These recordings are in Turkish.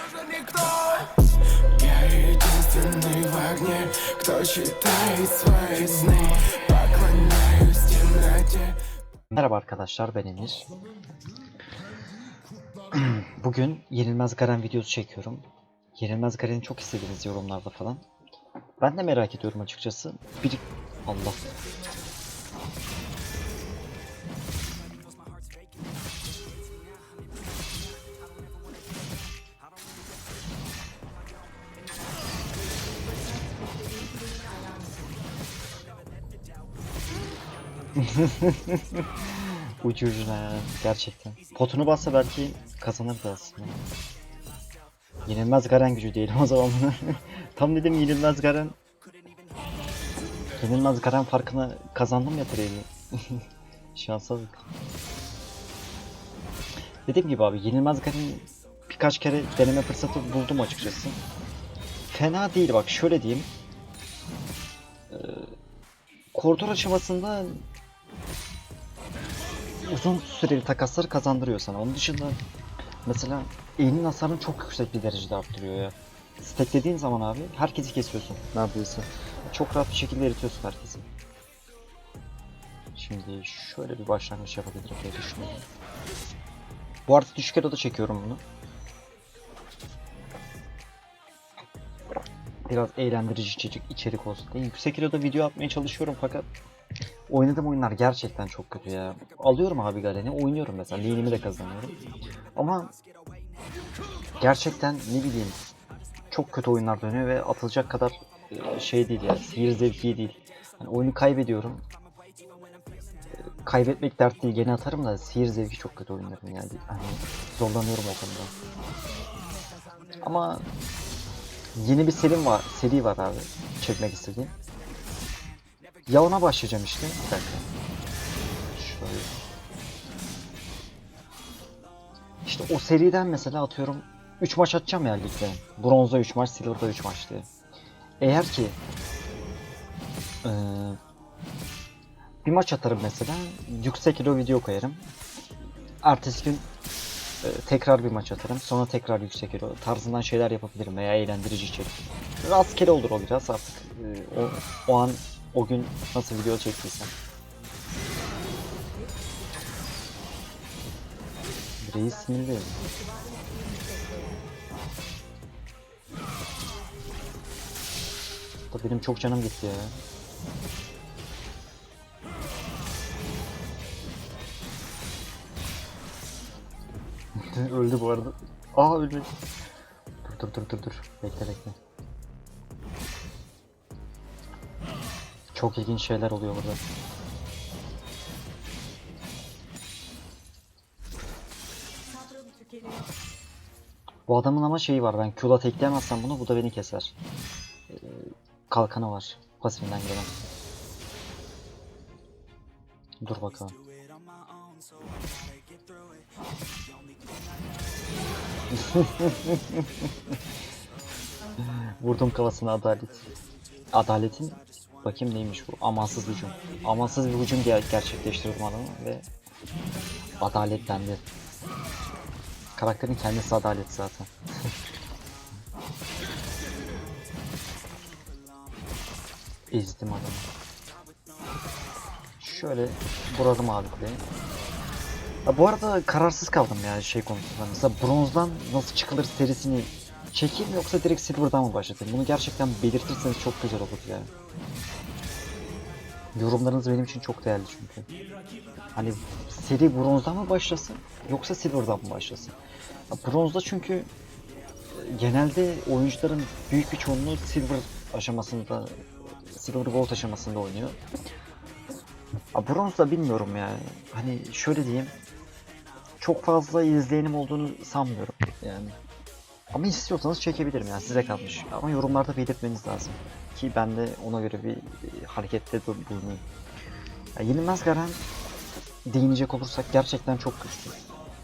даже никто Я единственный в огне, кто читает свои сны Поклоняюсь темноте Merhaba arkadaşlar ben Emir. Bugün Yenilmez Garen videosu çekiyorum. Yenilmez Garen'i çok istediniz yorumlarda falan. Ben de merak ediyorum açıkçası. Bir... Allah. Ucu ucuna gerçekten. Potunu bassa belki kazanırdı aslında. Yenilmez Garen gücü diyelim o zaman buna. Tam dedim yenilmez Garen. Yenilmez Garen farkına kazandım ya trade'i. Şansa bak. Dediğim gibi abi yenilmez Garen birkaç kere deneme fırsatı buldum açıkçası. Fena değil bak şöyle diyeyim. Ee, aşamasında uzun süreli takasları kazandırıyor sana. Onun dışında mesela elinin hasarını çok yüksek bir derecede arttırıyor ya. Stacklediğin zaman abi herkesi kesiyorsun neredeyse. Çok rahat bir şekilde eritiyorsun herkesi. Şimdi şöyle bir başlangıç yapabilirim diye düşünüyorum. Bu arada düşük eloda çekiyorum bunu. Biraz eğlendirici içerik, olsun diye. Yüksek eloda video atmaya çalışıyorum fakat Oynadığım oyunlar gerçekten çok kötü ya. Alıyorum abi Galen'i, oynuyorum mesela. Lane'imi de kazanıyorum. Ama gerçekten ne bileyim çok kötü oyunlar dönüyor ve atılacak kadar e, şey değil ya. Sihir zevki değil. Hani oyunu kaybediyorum. E, Kaybetmek dert değil. Gene atarım da sihir zevki çok kötü oyunların yani. Hani zorlanıyorum o konuda. Ama yeni bir serim var, seri var abi. Çekmek istediğim. Ya ona başlayacağım işte. Bir dakika. Şöyle. İşte o seriden mesela atıyorum 3 maç atacağım ya ligde. Bronzda 3 maç, Silver'da 3 maç diye. Eğer ki eee, bir maç atarım mesela, yüksek kilo video koyarım. Ertesi gün eee, tekrar bir maç atarım. Sonra tekrar yüksek kilo tarzından şeyler yapabilirim veya eğlendirici içerik. Rastgele olur o biraz artık. eee, o, o an o gün nasıl video çektiysen. Reis sinirli. Da benim çok canım gitti ya. Öldü bu arada. Aa öldü. Dur dur dur dur dur. Bekle bekle. Çok ilginç şeyler oluyor burada. Bu adamın ama şeyi var. Ben Q'la tekleyemezsem bunu bu da beni keser. Ee, kalkanı var. Pasifinden gelen. Dur bakalım. Vurdum kafasına adalet. Adaletin bakayım neymiş bu? Amansız hücum. Amansız bir hücum ger- gerçekleştirdim adamı ve adalet bende. Karakterin kendisi adalet zaten. Ezdim adamı. Şöyle vuralım abi kuleyi. Ya bu arada kararsız kaldım ya şey konusunda. Mesela bronzdan nasıl çıkılır serisini çekeyim yoksa direkt silver'dan mı başlatayım? Bunu gerçekten belirtirseniz çok güzel olur ya. Yorumlarınız benim için çok değerli çünkü. Hani seri bronzdan mı başlasın yoksa silver'dan mı başlasın? Bronzda çünkü e, genelde oyuncuların büyük bir çoğunluğu silver aşamasında, silver gold aşamasında oynuyor. Ya bronzda bilmiyorum yani. Hani şöyle diyeyim. Çok fazla izleyenim olduğunu sanmıyorum yani. Ama istiyorsanız çekebilirim yani size kalmış. Ama yorumlarda belirtmeniz lazım. Ki ben de ona göre bir e, harekette bu- bulunayım. Ya Yenilmez Garen değinecek olursak gerçekten çok güçlü.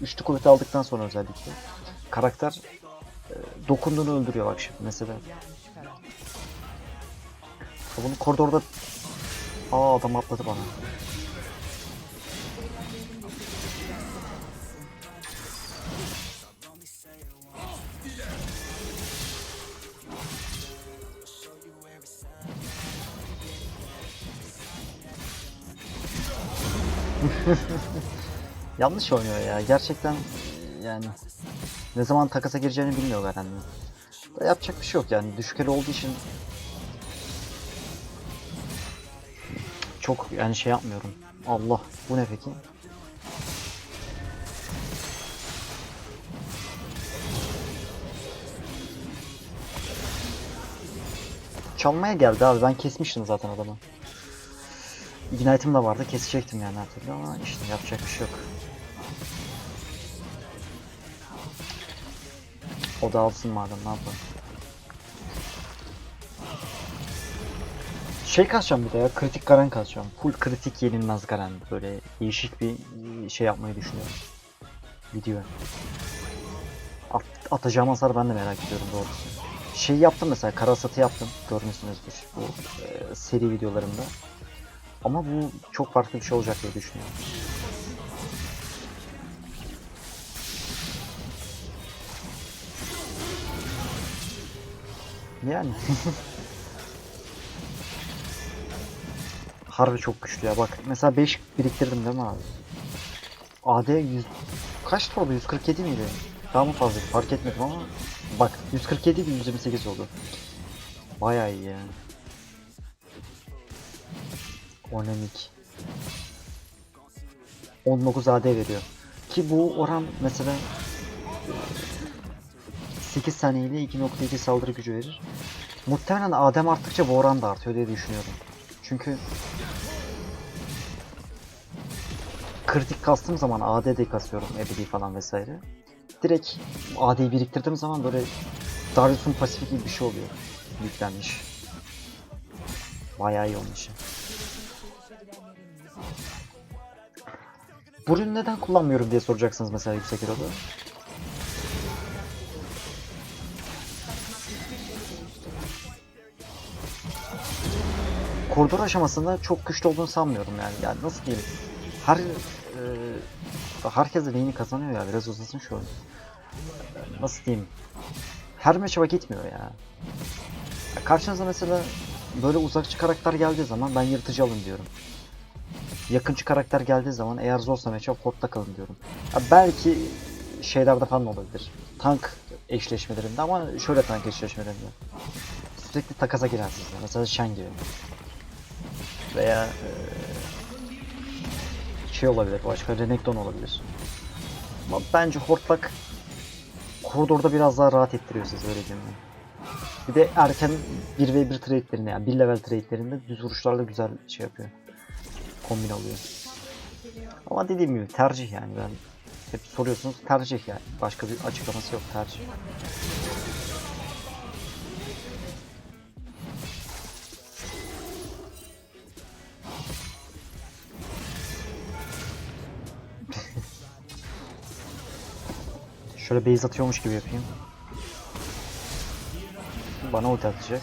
Üçlü kuvveti aldıktan sonra özellikle. Karakter e, dokunduğunu öldürüyor bak şimdi mesela. Bunu koridorda... Aa adam atladı bana. Yanlış oynuyor ya. Gerçekten yani ne zaman takasa gireceğini bilmiyor Garen. Da yapacak bir şey yok yani. Düşük elo olduğu için çok yani şey yapmıyorum. Allah bu ne peki? Çalmaya geldi abi ben kesmiştim zaten adamı. Ignite'ım da vardı kesecektim yani her türlü ama işte yapacak bir şey yok. O da alsın madem ne yapalım. Şey kaçacağım bir de ya kritik Garen kaçacağım. Full kritik yenilmez Garen. Böyle değişik bir şey yapmayı düşünüyorum. Video. At, atacağım hasar ben de merak ediyorum doğrusu. Şey yaptım mesela kara satı yaptım. Görmüşsünüzdür bu e, seri videolarımda. Ama bu çok farklı bir şey olacak diye düşünüyorum. Yani. Harbi çok güçlü ya bak. Mesela 5 biriktirdim değil mi abi? AD 100... Kaç oldu? 147 miydi? Daha mı fazla? Fark etmedim ama bak 147 ile 128 oldu. Bayağı iyi yani. Onemik. 19 AD veriyor. Ki bu oran mesela 8 saniyeli 2.2 saldırı gücü verir. Muhtemelen ADM arttıkça bu oran da artıyor diye düşünüyorum. Çünkü kritik kastığım zaman ADD kasıyorum ebedi falan vesaire. Direkt AD'yi biriktirdiğim zaman böyle Darius'un pasifi gibi bir şey oluyor. Yüklenmiş. Bayağı iyi onun için. Bu ürünü neden kullanmıyorum diye soracaksınız mesela yüksek eroda. koridor aşamasında çok güçlü olduğunu sanmıyorum yani. Yani nasıl diyeyim? Her e, herkes lane'i kazanıyor ya. Biraz uzasın şu oyun. Nasıl diyeyim? Her maçı gitmiyor ya. ya. Karşınıza mesela böyle uzakçı karakter geldiği zaman ben yırtıcı alın diyorum. Yakıncı karakter geldiği zaman eğer zorsa matchup portta kalın diyorum. Ya belki şeylerde falan olabilir. Tank eşleşmelerinde ama şöyle tank eşleşmelerinde. Sürekli takasa girersiniz. Mesela Shen gibi veya eee, şey olabilir başka Renekton olabilir. Ama bence Hortlak koridorda biraz daha rahat ettiriyor sizi öyle diyeyim. Bir de erken 1v1 trade'lerinde yani 1 level trade'lerinde düz vuruşlarla güzel şey yapıyor. Kombin oluyor. Ama dediğim gibi tercih yani ben hep soruyorsunuz tercih yani. Başka bir açıklaması yok tercih. Şöyle base atıyormuş gibi yapayım. Bana ulti atacak.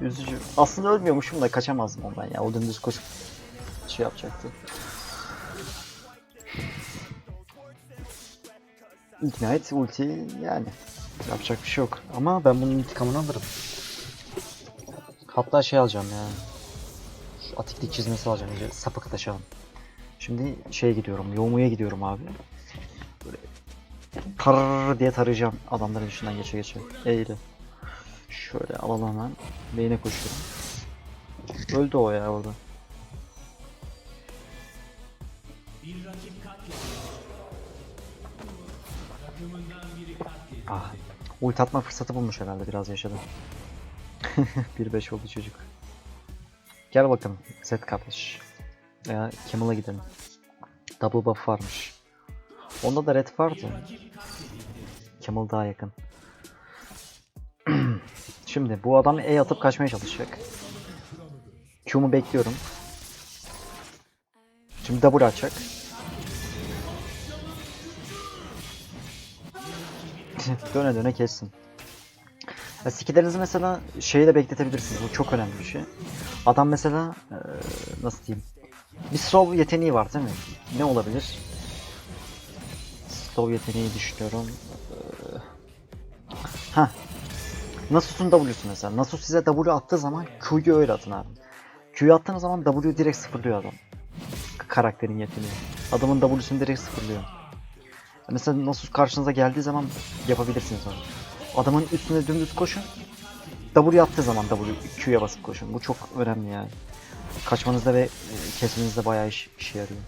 Üzücü. Aslında ölmüyormuşum da kaçamazdım ondan ya. O dümdüz koşup şey yapacaktı. Ignite ulti yani yapacak bir şey yok. Ama ben bunun intikamını alırım. Hatta şey alacağım ya. Şu atiklik çizmesi alacağım. iyice sapık taşıyalım. Şimdi şeye gidiyorum. Yomuya gidiyorum abi. Böyle tar diye tarayacağım adamların içinden geçe geçe. Eğri. Şöyle alalım hemen. Beyne koşuyorum. Öldü o ya orada. Ah. Ult atma fırsatı bulmuş herhalde biraz yaşadı. 1-5 oldu çocuk. Gel bakalım Zed kardeş. Ya Camel'a gidelim. Double buff varmış. Onda da red vardı. Camel daha yakın. Şimdi bu adam E atıp kaçmaya çalışacak. Q'mu bekliyorum. Şimdi double atacak. döne döne kessin. Ya mesela şeyi de bekletebilirsiniz. Bu çok önemli bir şey. Adam mesela eee, nasıl diyeyim? Bir slow yeteneği var değil mi? Ne olabilir? Slow yeteneği düşünüyorum. Eee, Ha. Nasus'un W'su mesela. Nasus size W attığı zaman Q'yu öyle atın abi. Q'yu attığınız zaman W direkt sıfırlıyor adam. Karakterin yeteneği. Adamın W'sunu direkt sıfırlıyor. Mesela Nasus karşınıza geldiği zaman yapabilirsiniz onu. Adamın üstüne dümdüz koşun. W attığı zaman W Q'ya basıp koşun. Bu çok önemli yani. Kaçmanızda ve e, kesmenizde bayağı iş, işe yarıyor.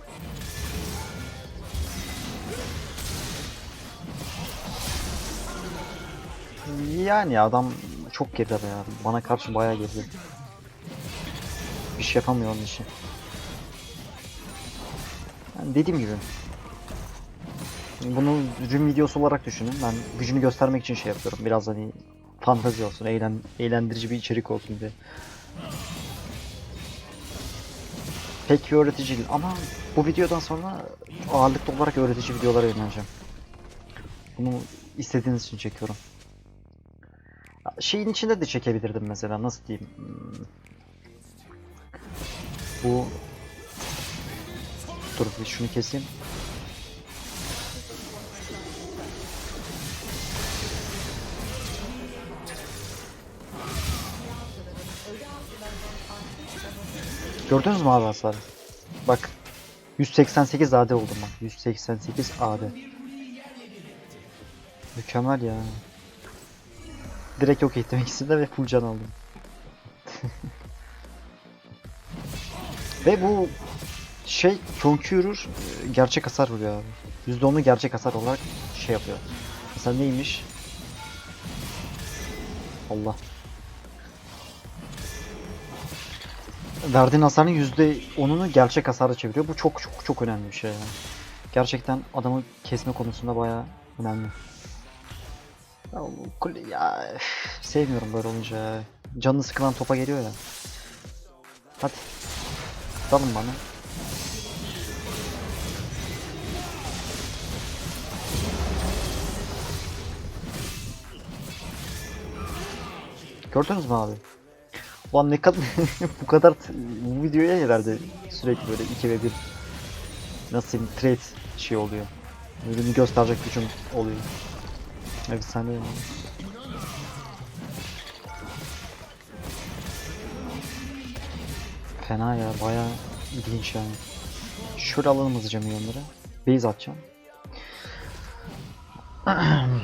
Yani adam çok geride be ya. Bana karşı bayağı geride. Bir şey yapamıyor onun için. Yani dediğim gibi. Bunu rüm videosu olarak düşünün. Ben gücünü göstermek için şey yapıyorum. Biraz hani fantazi olsun, eğlen, eğlendirici bir içerik olsun diye. Pek bir öğretici değil ama bu videodan sonra ağırlıklı olarak öğretici videolara yöneleceğim. Bunu istediğiniz için çekiyorum. Şeyin içinde de çekebilirdim mesela nasıl diyeyim. Hmm. Bu Dur bir şunu keseyim. Gördünüz mü abi hasarı? Bak 188 AD oldum bak. 188 AD. Mükemmel ya. Direkt yok ettim ikisini de ve full can aldım. ve bu şey Conqueror e, gerçek hasar vuruyor abi. %10'u gerçek hasar olarak şey yapıyor. Mesela neymiş? Allah. Verdiğin hasarın %10'unu gerçek hasara çeviriyor. Bu çok çok çok önemli bir şey yani. Gerçekten adamı kesme konusunda bayağı önemli. Ya, kule- ya sevmiyorum böyle olunca. Canını sıkılan topa geliyor ya. Hadi. Dalın bana. Gördünüz mü abi? Ulan ne kadar bu kadar bu videoya herhalde sürekli böyle 2 ve 1 nasıl trade şey oluyor. Ürünü gösterecek gücüm oluyor. Efsane ya. Fena ya bayağı ilginç yani. Şöyle alalım hızlıca milyonları. Base atacağım.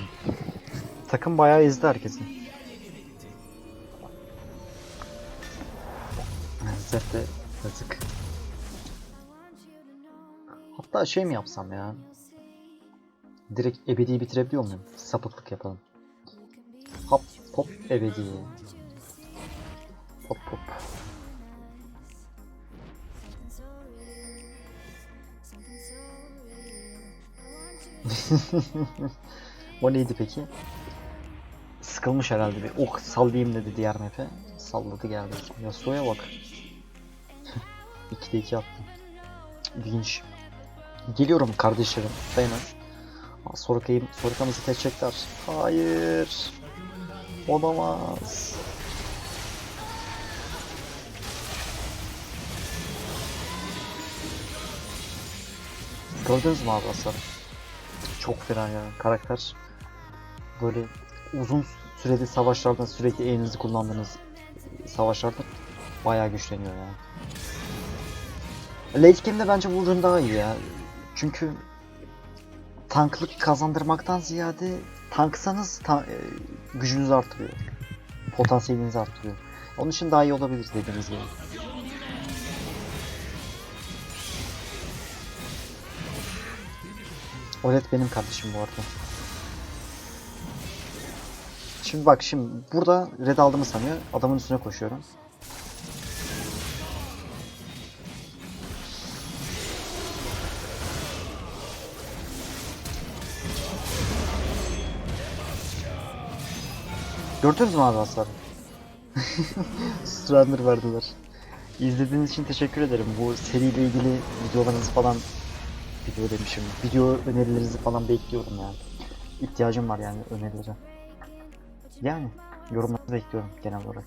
Takım bayağı ezdi herkesi. Zed de yazık. Hatta şey mi yapsam ya? Direkt ebediyi bitirebiliyor muyum? Sapıklık yapalım. Hop hop ebedi. Hop hop. o neydi peki? Sıkılmış herhalde bir. Ok sallayayım dedi diğer map'e. Salladı geldi. Yasuo'ya bak. 2'de 2 attım. İlginç. Geliyorum kardeşlerim. Dayanın. Aa, Sorka'yı, Sorka'mızı teçecekler. Hayır. Olamaz. Gördünüz mü abi hasarı? Çok fena ya. Karakter böyle uzun süreli savaşlarda sürekli elinizi kullandığınız savaşlarda bayağı güçleniyor ya. Late game'de bence ürün daha iyi ya. Çünkü tanklık kazandırmaktan ziyade tanksanız ta- e, gücünüzü artırıyor. Potansiyelinizi artırıyor. Onun için daha iyi olabilir dediğiniz gibi. Olet benim kardeşim bu arada. Şimdi bak şimdi burada red aldığımı sanıyor. Adamın üstüne koşuyorum. Gördünüz mü abi hasarı? Surrender verdiler. İzlediğiniz için teşekkür ederim. Bu seriyle ilgili videolarınızı falan video demişim. Video önerilerinizi falan bekliyorum yani. İhtiyacım var yani önerilere. Yani yorumlarınızı bekliyorum genel olarak.